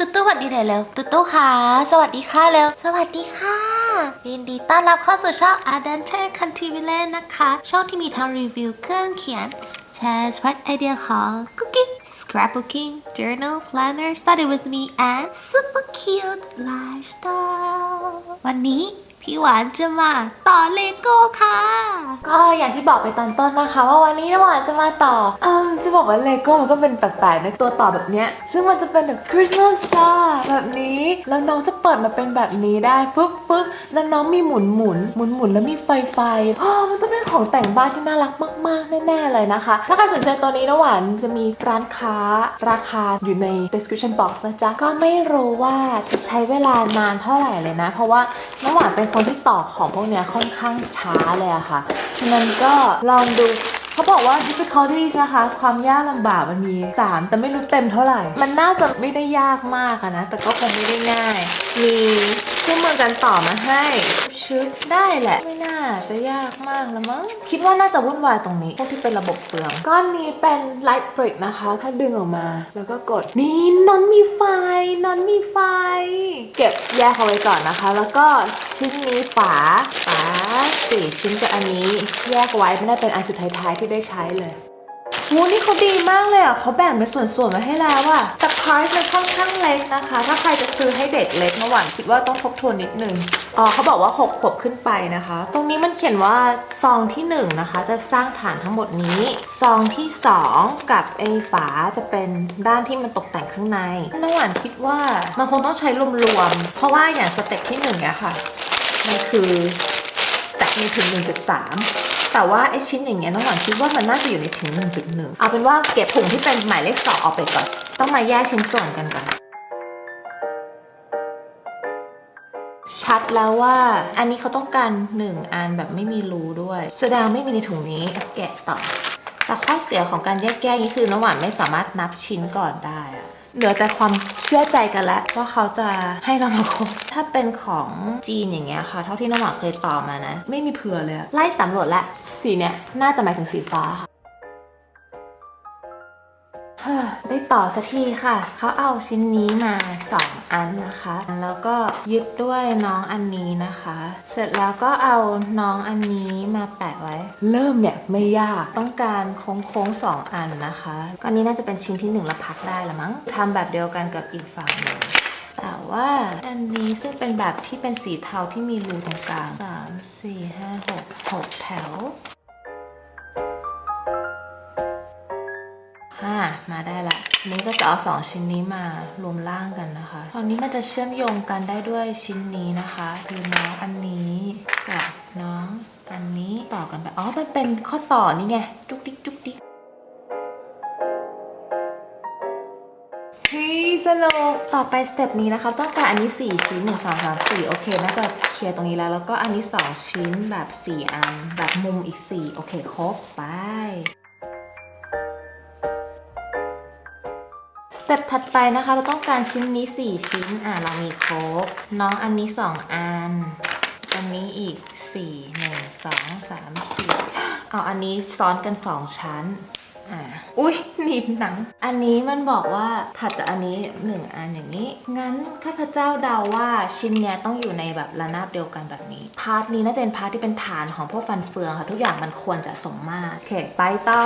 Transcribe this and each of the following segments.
ตุ๊ตุ๊สวัสดีหน่อยเร็วตุ๊ตุ๊ค่ะ สวัสดีค่ะเร็ว สวัสดีค่ะยินดีต้อนรับเข้าสู่ช่อง a d a n t e c o n t i v i l e นะคะ ช่องที่มีทั้งรีวิวเครื่องเขียนแชร์สปไอเดียของ Cooking Scrapbooking Journal Planner Study with me and Super Cute Lifestyle วันนี้ พี่หวานจะมาต่อเลโก้ค่ะ ก็อย่างที่บอกไปตอนต้นนะคะ ว่าวันนี้น้ำหวานจะมาต่ออืมจะบอกว่าเลโก้มันก็เป็นแปลกๆนะตัวต่อแบบเนี้ย ซึ่งมันจะเป็นแบบคริสต์มาสจ้าแบบนี้ แล้วน้องจะเปิดมาเป็นแบบนี้ได้ปุ๊บปุ๊บแล้วน้องมีหมุนหมุนหมุนหมุนแล้วมีไฟไฟอ๋อม เป็นของแต่งบ้านที่น่ารักมาก ๆ แน่ ๆ เลยนะคะ ถ้าใครสนใจตัวนี้น้ำหวานจะมีร้านค้าราคาอยู่ใน description box นะจ๊ะ ก็ไม่รู้ว่าจะใช้เวลานานเท่าไหร่เลยนะ เพราะว่าน้ำหวานเป็นคนที่ต่อของพวกเนี้ยค่อนข้างช้าเลยอะค่ะ ฉะนั้นก็ลองดูเขาบอกว่า difficulties นะคะ ความยากลำบากมันมี 3 แต่ไม่รู้เต็มเท่าไหร่ มันน่าจะไม่ได้ยากมากอะนะ แต่ก็คงไม่ได้ง่าย มีเครื่องมือการต่อมาให้ชุดได้แหละ ไม่น่าจะยากมากละมั้ง คิดว่าน่าจะวุ่นวายตรงนี้ พวกที่เป็นระบบเฟือง ก้อนนี้เป็น light brick นะคะ ถ้าดึงออกมา แล้วก็กด นี่นอนมีไฟนอนมีไฟ เก็บแยกเอาไว้ก่อนนะคะ แล้วก็ชิ้นนี้ฝาฝาสี่ชิ้นกับอันนี้ แยกไว้ไม่ได้เป็นอันสุดท้ายๆที่ได้ใช้เลยวูนี่เขาดีมากเลยอะเขาแบ่งเป็นส่วนๆมาให้แล้วอะแต่ พาร์ทมันค่อนข้างเล็กนะคะ ถ้าใครจะซื้อให้เด็กเล็กนะหวานคิดว่าต้องทบทวนนิดนึงอ๋อเขาบอกว่า 6 ขวบขึ้นไปนะคะ ตรงนี้มันเขียนว่าซองที่1นะคะ จะสร้างฐานทั้งหมดนี้ ซองที่ 2 กับไอ้ฝาจะเป็นด้านที่มันตกแต่งข้างในน้ำหวานคิดว่ามันคงต้องใช้รวมๆ เพราะว่าอย่างสเต็ปที่1นี่ยค่ะ มันคือจาก1ถึง1.3 แต่ว่าไอชิ้นอย่างเงี้ยน้องหวานคิดว่ามันน่าจะอยู่ในถึง1.1 เอาเป็นว่าเก็บถุงที่เป็นหมายเลขสองออกไปก่อน ต้องมาแยกชิ้นส่วนกันก่อนชัดแล้วว่าอันนี้เขาต้องการ 1 อันแบบไม่มีรูด้วยแสดงไม่มีในถุงนี้แกะต่อแต่ข้อเสียของการแยกแยกนี้คือน้ำหวานไม่สามารถนับชิ้นก่อนได้อะ เหลือแต่ความเชื่อใจกันแล้วว่าเขาจะให้เรามาคบถ้าเป็นของจีนอย่างเงี้ยค่ะ เท่าที่น้องหมานเคยต่อมานะ ไม่มีเผื่อเลยไล่สำรวจแล้วสีเนี้ยน่าจะหมายถึงสีฟ้าค่ะ ได้ต่อสักทีค่ะ เขาเอาชิ้นนี้มา 2 อันนะคะ แล้วก็ยึดด้วยน้องอันนี้นะคะ เสร็จแล้วก็เอาน้องอันนี้มาแปะไว้ เริ่มเนี่ยไม่ยาก ต้องการโค้งโค้งๆสองอันนะคะก็อันนี้น่าจะเป็นชิ้นที่หนึ่งแล้วพักได้ละมั้งทำแบบเดียวกันกับอีกฝั่งหนึ่งแต่ว่าอันนี้ซึ่งเป็นแบบที่เป็นสีเทาที่มีรูตรงกลางสามสี่ห้าหกหกแถวอ่ามาได้ละที นี้ก็จะเอาสองชิ้นนี้มารวมร่างกันนะคะ ตอนนี้มันจะเชื่อมโยงกันได้ด้วยชิ้นนี้นะคะ คือน้องอันนี้กับน้องอันนี้ต่อกันไป อ๋อ มันเป็นข้อต่อนี่ไง จุกดิกจุกดิกฮ้ยสนุกต่อไปสเต็ปนี้นะคะ ต้องการอันนี้ 4 ชิ้น 1 2 3 4 โอเค น่าจะเคลียร์ตรงนี้แล้ว แล้วก็อันนี้ 2 ชิ้นแบบ 4 อัน แบบมุมอีก 4 โอเค ครบ ไป เต็ปถัดไปนะคะ เราต้องการชิ้นนี้ 4 ชิ้น อะ เรามีครบ น้องอันนี้ 2 อัน อันนี้อีก 4 1 2 3 4เอาอันนี้ซ้อนกัน 2 ชั้น อุ้ยหนีบหนัง อันนี้มันบอกว่าถัดจากอันนี้1อันอย่างนี้ งั้นข้าพเจ้าเดาว่าชิ้นเนี้ยต้องอยู่ในแบบระนาบเดียวกันแบบนี้ พาร์ทนี้น่าจะเป็นพาร์ทที่เป็นฐานของพวกฟันเฟืองค่ะ ทุกอย่างมันควรจะสมมาตรโอเคไปต่อ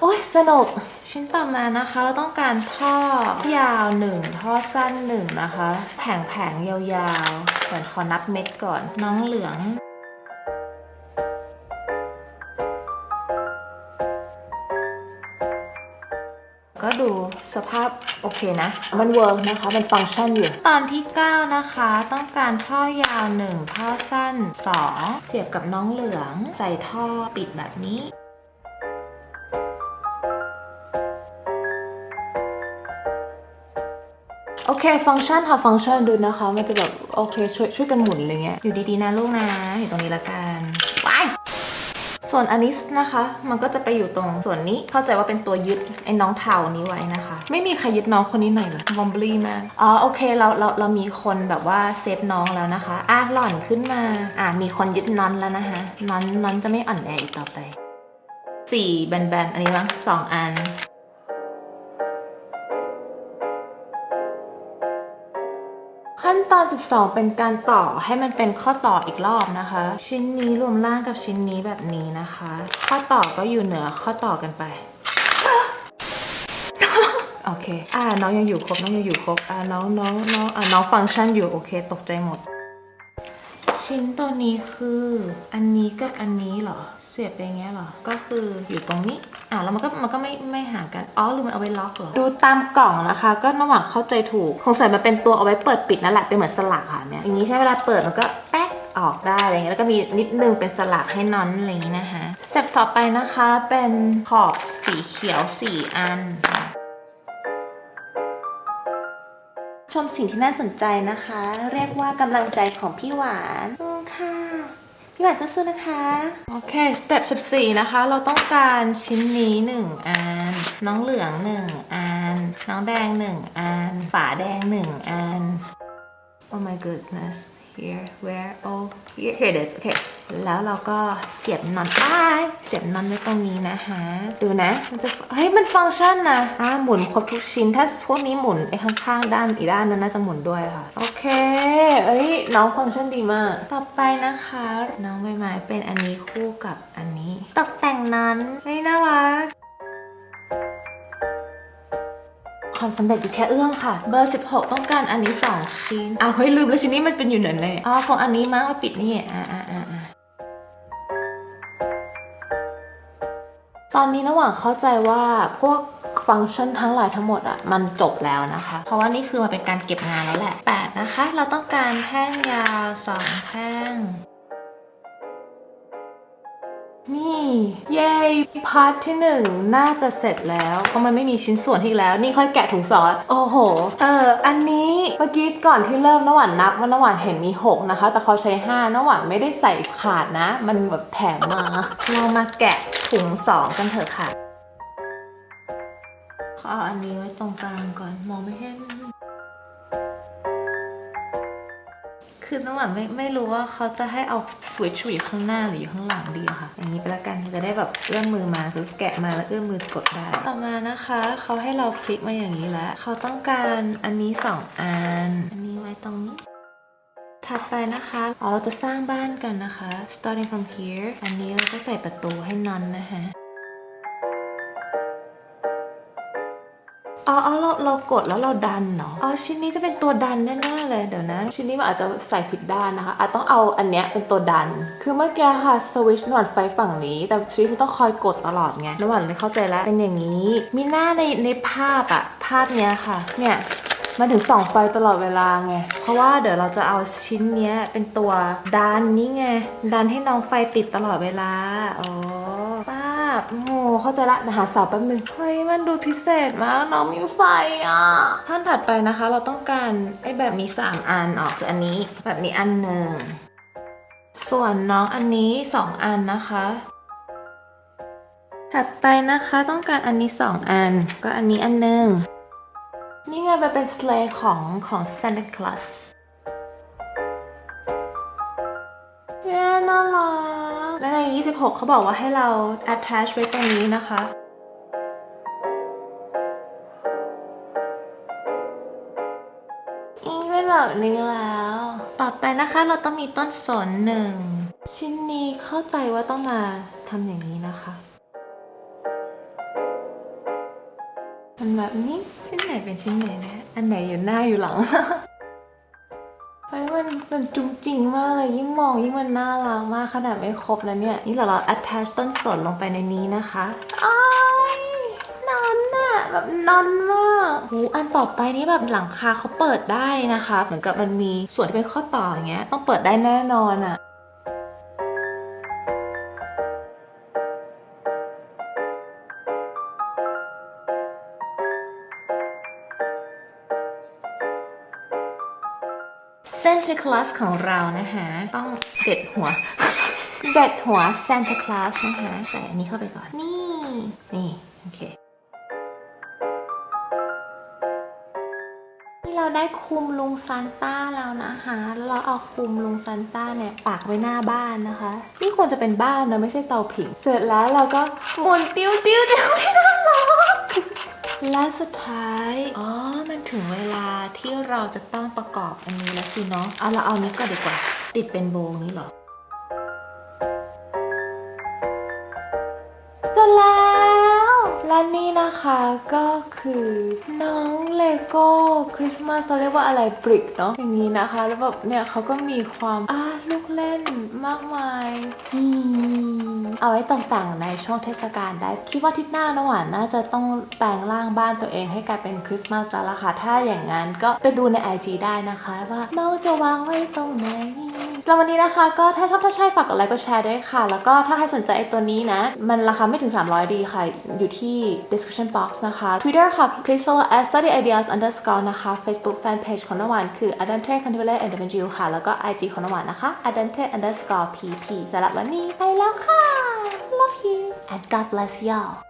โอ้ยสนุก ชิ้นต่อมานะคะ เราต้องการท่อยาวหนึ่งท่อสั้นหนึ่งนะคะ แผงแผงยาวๆเหมือนขอนับเม็ดก่อน น้องเหลือง สภาพโอเคนะ มันเวิร์กนะคะ มันฟังก์ชันอยู่ ตอนที่ 9 นะคะ ต้องการท่อยาว 1 ท่อสั้น 2 เสียบกับน้องเหลือง ใส่ท่อปิดแบบนี้โอเค ฟังก์ชันค่ะ ฟังก์ชันดูนะคะ มันจะแบบ โอเค ช่วยช่วยกันหมุนอะไรเงี้ย อยู่ดีๆนะลูกนะ อยู่ตรงนี้ละกันว้าย ส่วนอันนี้นะคะ มันก็จะไปอยู่ตรงส่วนนี้เข้าใจว่าเป็นตัวยึดไอ้น้องเทานี้ไว้นะคะ ไม่มีใครยึดน้องคนนี้หน่อยเหรอวอมบลี่มากอ๋อโอเคเราเราเรามีคนแบบว่าเซฟน้องแล้วนะคะอะหล่อนขึ้นมาอะมีคนยึดนอนแล้วนะคะนอนนอนจะไม่อ่อนแออีกต่อไปสี่แบนๆอันนี้มั้งสองอัน ตอน 12 เป็นการต่อให้มันเป็นข้อต่ออีกรอบนะคะ ชิ้นนี้รวมล่างกับชิ้นนี้แบบนี้นะคะ ข้อต่อก็อยู่เหนือข้อต่อกันไปโอเค อ่าน้องยังอยู่ครบ น้องยังอยู่ครบ อ่าน้องน้องน้องอ่าน้องฟังก์ชันอยู่โอเค ตกใจหมด ชิ้นตัวนี้คืออันนี้กับอันนี้เหรอ เสียบไปอย่างเงี้ยเหรอ ก็คืออยู่ตรงนี้ อ่าแล้วมันก็มันก็ไม่ไม่ห่างกัน อ๋อหรือมันเอาไว้ล็อกเหรอ ดูตามกล่องนะคะ ก็ระหว่างเข้าใจถูกคงใส่มาเป็นตัวเอาไว้เปิดปิดนั่นแหละ เป็นเหมือนสลักค่ะเนี่ย อย่างนี้ใช้เวลาเปิดมันก็แป๊กออกได้อะไรเงี้ยแล้วก็มีนิดนึงเป็นสลักให้นอนอะไรอย่างนี้นะคะ สเต็ปต่อไปนะคะเป็นขอบสีเขียวสี่อัน มสิ่งที่น่าสนใจนะคะ เรียกว่ากำลังใจของพี่หวานอืมค่ะ พี่หวานสู้ๆนะคะ โอเค สเต็ป14 นะคะ เราต้องการชิ้นนี้ 1 อัน น้องเหลือง 1 อัน น้องแดง 1 อัน ฝาแดง 1 อัน Oh my goodness here where oh here here it is โอเค แล้วเราก็เสียบนอนอ้ายเสียบนอนไว้ตรงนี้นะคะ ดูนะ มันจะเฮ้ยมันฟังก์ชันนะอ่าหมุนครบทุกชิ้น ถ้าพวกนี้หมุนไอ้ข้างๆ ด้านอีกด้านนั้นน่าจะหมุนด้วยค่ะ โอเค เอ้ยน้องฟังก์ชันดีมาก ต่อไปนะคะ น้องใบไม้เป็นอันนี้คู่กับอันนี้ ตกแต่งนั้นเฮ้ยน่ารักความสำเร็จอยู่แค่เอื้อมค่ะ เบอร์ 16 ต้องการอันนี้ 2 ชิ้นอ้าวเฮ้ยลืมแล้วชิ้นนี้มันเป็นอยู่ไหนเลยอ๋อของอันนี้มั้งว่าปิดนี่อ่าอ่าอ่า อ่าตอนนี้ระหว่างเข้าใจว่าพวกฟังก์ชันทั้งหลายทั้งหมดอะมันจบแล้วนะคะ เพราะว่านี่คือมันเป็นการเก็บงานแล้วแหละ 8 นะคะ เราต้องการแท่งยาว2แท่งนี่เย้พาร์ทที่หนึ่งน่าจะเสร็จแล้วเพราะมันไม่มีชิ้นส่วนให้อีกแล้ว นี่ค่อยแกะถุงซอสโอ้โห เออ อันนี้เมื่อกี้ก่อนที่เริ่มน้ำหวานนับว่าน้ำหวานเห็นมี 6 นะคะ แต่เขาใช้5น้ำหวานไม่ได้ใส่ขาดนะ มันแบบแถมมา เรามาแกะ ถุง2กันเถอะค่ะขอเอาอันนี้ไว้ตรงกลางก่อนมองไม่เห็น คือน้องหวานไม่ไม่รู้ว่าเขาจะให้เอาสวิตช์อยู่ข้างหน้าหรืออยู่ข้างหลังดีอะค่ะ อย่างนี้ไปละกันจะได้แบบเอื้อมมือมาสุดแกะมาแล้วเอื้อมมือกดได้ ต่อมานะคะเขาให้เราฟลิกมาอย่างนี้แล้วเขาต้องการอันนี้สองอัน อันนี้ไว้ตรงนี้ ถัดไปนะคะอ๋อเราจะสร้างบ้านกันนะคะ starting from here อันนี้เราก็ใส่ประตูให้นอนนะคะอ๋ออ๋อเราเรากดแล้วเราดันเนาะ อ๋อชิ้นนี้จะเป็นตัวดันแน่ๆเลยเดี๋ยวนะ ชิ้นนี้มันอาจจะใส่ผิดด้านนะคะอาจต้องเอาอันเนี้ยเป็นตัวดัน คือเมื่อกี้ค่ะสวิชหนวดไฟฝั่งนี้ แต่สวิตมันต้องคอยกดตลอดไงน้ำหวานเลยเข้าใจแล้ว เป็นอย่างนี้ มีหน้าในในภาพอะภาพเนี้ยค่ะ เนี่ย มันถึงส่องไฟตลอดเวลาไง เพราะว่าเดี๋ยวเราจะเอาชิ้นเนี้ยเป็นตัวดันนี้ไง ดันให้น้องไฟติดตลอดเวลา อ๋อป้าโอ้โหเข้าใจละหาสาวแป๊บนึง เฮ้ย มันดูพิเศษมาก น้องมีไฟอะท่านถัดไปนะคะ เราต้องการไอ้แบบนี้ 3 อันออกคืออันนี้ แบบนี้อันหนึ่ง ส่วนน้องอันนี้ 2 อันนะคะถัดไปนะคะต้องการอันนี้ 2 อัน ก็อันนี้อันหนึ่ง นี่ไงมันเป็นสเลย์ของของ Santa Claus เย้น่ารัก และใน 26 เขาบอกว่าให้เรา attach ไว้ตรงนี้นะคะ อีเป็นแบบนี้แล้ว ต่อไปนะคะเราต้องมีต้นสนหนึ่ง ชิ้นนี้เข้าใจว่าต้องมาทำอย่างนี้นะคะ มันแบบนี้ชิ้นไหนเป็นชิ้นไหนนะ อันไหนอยู่หน้าอยู่หลังเฮ้ยมันมันจุ้งจริงมากเลยยิ่งมองยิ่งมันน่ารักมากขนาดไม่ครบแล้วเนี่ย นี่เราเรา attach ต้นสนลงไปในนี้นะคะอ้ายนอนน่ะแบบนอนมากหูอันต่อไปนี้แบบหลังคาเขาเปิดได้นะคะ เหมือนกับมันมีส่วนที่เป็นข้อต่ออย่างเงี้ยต้องเปิดได้แน่นอนอะเซนต์คลาสของเรานะคะต้องเด็ดหัว เด็ดหัวซานตาคลาสนะคะใส่อันนี้เข้าไปก่อน นี่ นี่โอเคนี่เราได้คุมลุงซานต้าแล้วนะคะแล้วเราเอาคุมลุงซานต้าเนี่ยปักไว้หน้าบ้านนะคะ นี่ควรจะเป็นบ้านนะไม่ใช่เตาผิง เสร็จแล้วเราก็หมุนติ้วติ้วติ้ว และสุดท้าย อ๋อ มันถึงเวลาที่เราจะต้องประกอบอันนี้แล้วสิเนาะ เอาละเอานี้ก็ดีกว่า ติดเป็นโบว์นี้เหรอจะแล้วและนี่นะคะก็คือน้องเลโก้คริสต์มาสเขาเรียกว่าอะไรบริกเนาะอย่างนี้นะคะ แล้วแบบเนี่ยเขาก็มีความอ่าลูกเล่น มากมายอืมเอาไว้ต่างๆในช่วงเทศกาลได้ คิดว่าทิศหน้าน้องหวานน่าจะต้องแปลงร่างบ้านตัวเองให้กลายเป็นคริสต์มาสแล้วล่ะค่ะ ถ้าอย่างนั้นก็ไปดูใน IG ได้นะคะว่าน้องจะวางไว้ตรงไหน สำหรับวันนี้นะคะ ก็ถ้าชอบถ้าใช่ฝากกดไลค์กดแชร์ด้วยค่ะ แล้วก็ถ้าใครสนใจไอตัวนี้นะ มันราคาไม่ถึง 300 ดีค่ะ อยู่ที่ description box นะคะ Twitter ค่ะ please follow at study ideas underscore นะคะ Facebook fan page ของน้ำหวานคือ adante c o n t i v a l e and w ค่ะ แล้วก็ IG ของน้ำหวานนะคะ adante underscore pp สำหรับวันนี้ไปแล้วค่ะ love you and God bless y'all